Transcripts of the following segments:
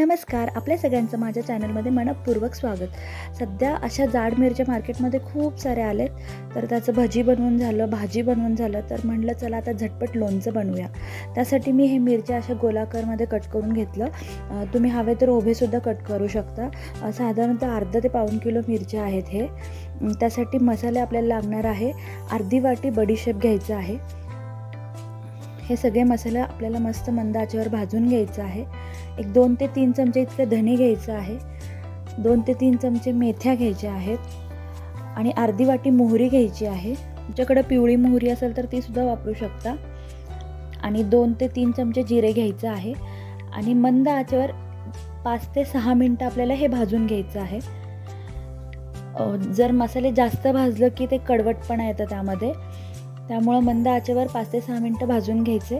नमस्कार आपल्या सगळ्यांचं माझ्या चॅनलमध्ये मनपूर्वक स्वागत. सध्या अशा जाड मिरच्या मार्केटमध्ये खूप साऱ्या आलेत. तर त्याचं भजी बनवून झालं भाजी बनवून झालं तर म्हणलं चला आता झटपट लोणचं बनवूया. त्यासाठी मी हे मिरच्या अशा गोलाकारमध्ये कट करून घेतलं. तुम्ही हवे तर उभेसुद्धा कट करू शकता. साधारणतः अर्धा ते पाऊण किलो मिरच्या आहेत हे. त्यासाठी मसाले आपल्याला लागणार आहे. अर्धी वाटी बडीशेप घ्यायचं आहे. हे सगळे मसाले आपल्याला मस्त मंद आचेवर भाजून घ्यायचं आहे. एक दोन ते तीन चमचे इतके धणे घ्यायचं आहे. दोन ते तीन चमचे मेथ्या घ्यायच्या आहेत. आणि अर्धी वाटी मोहरी घ्यायची आहे. तुमच्याकडं पिवळी मोहरी असेल तर ती सुद्धा वापरू शकता. आणि दोन ते तीन चमचे जिरे घ्यायचं आहे. आणि मंद आचेवर पाच ते सहा मिनटं आपल्याला हे भाजून घ्यायचं आहे. जर मसाले जास्त भाजलं की ते कडवटपणा येतं त्यामध्ये. त्यामुळं मंद आचेवर पाच ते सहा मिनटं भाजून घ्यायचे.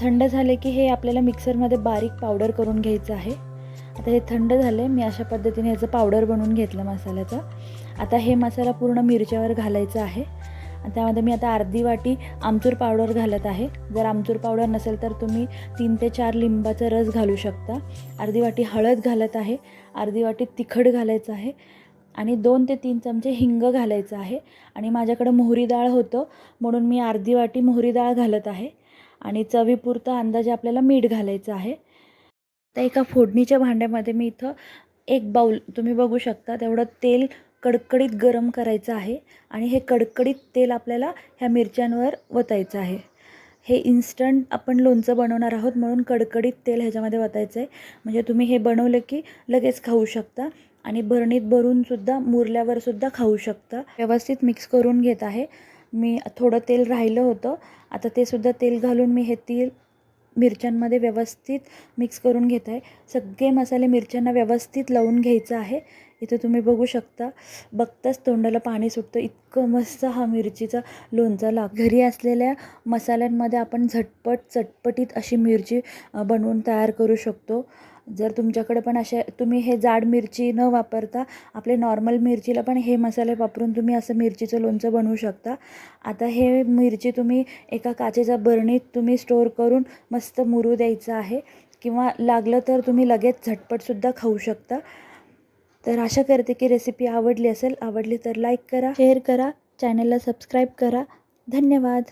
थंड झाले की हे आपल्याला मिक्सरमध्ये बारीक पावडर करून घ्यायचं आहे. आता हे थंड झाले मी अशा पद्धतीने याचं पावडर बनवून घेतलं मसाल्याचं. आता हे मसाला पूर्ण मिरच्यावर घालायचा आहे. त्यामध्ये मी आता अर्धी वाटी आमचूर पावडर घालत आहे. जर आमचूर पावडर नसेल तर तुम्ही तीन ते चार लिंबाचा रस घालू शकता. अर्धी वाटी हळद घालत आहे. अर्धी वाटी तिखट घालायचं आहे. आणि दोन ते तीन चमचे हिंग घालायचं आहे. आणि माझ्याकडं मोहरी डाळ होतं म्हणून मी अर्धी वाटी मोहरी डाळ घालत आहे. आणि चवीपुरतं अंदाजे आपल्याला मीठ घालायचं आहे. तर एका फोडणीच्या भांड्यामध्ये मी इथं एक बाऊल तुम्ही बघू शकता तेवढं तेल कडकडीत गरम करायचं आहे. आणि हे कडकडीत तेल आपल्याला ह्या मिरच्यांवर वतायचं आहे. हे इन्स्टंट आपण लोणचं बनवणार आहोत म्हणून कडकडीत तेल ह्याच्यामध्ये वतायचं आहे म्हणजे तुम्ही हे बनवलं की लगेच खाऊ शकता आणि भरणीत भरूनसुद्धा मुरल्यावरसुद्धा खाऊ शकता. व्यवस्थित मिक्स करून घेत आहे. मी थोडं तेल राहिलं होतं. आता ते सुद्धा तेल घालून मी हे तेल मिरच्यांमध्ये व्यवस्थित मिक्स करून घेत आहे. सगळे मसाले मिरच्यांना व्यवस्थित लावून घ्यायचं आहे. इथं तुम्ही बघू शकता. बघताच तोंडाला पाणी सुटतं. इतकं मस्त हा मिरचीचा लोणचा लाग घरी असलेल्या मसाल्यांमध्ये आपण झटपट चटपटीत अशी मिरची बनवून तयार करू शकतो. जर तुमच्याकडे पण असे तुम्ही हे जाड मिरची न वापरता आपले नॉर्मल मिरचीला पण हे मसाले वापरून तुम्ही असं मिरचीचं लोणचं बनवू शकता. आता हे मिरची तुम्ही एका काचेच्या बरणीत तुम्ही स्टोअर करून मस्त मुरू द्यायचं आहे. किंवा लागलं तर तुम्ही लगेच झटपटसुद्धा खाऊ शकता. तर आशा करते की रेसिपी आवडली असेल आवडली तर लाईक करा शेअर करा चॅनलला सबस्क्राईब करा. धन्यवाद.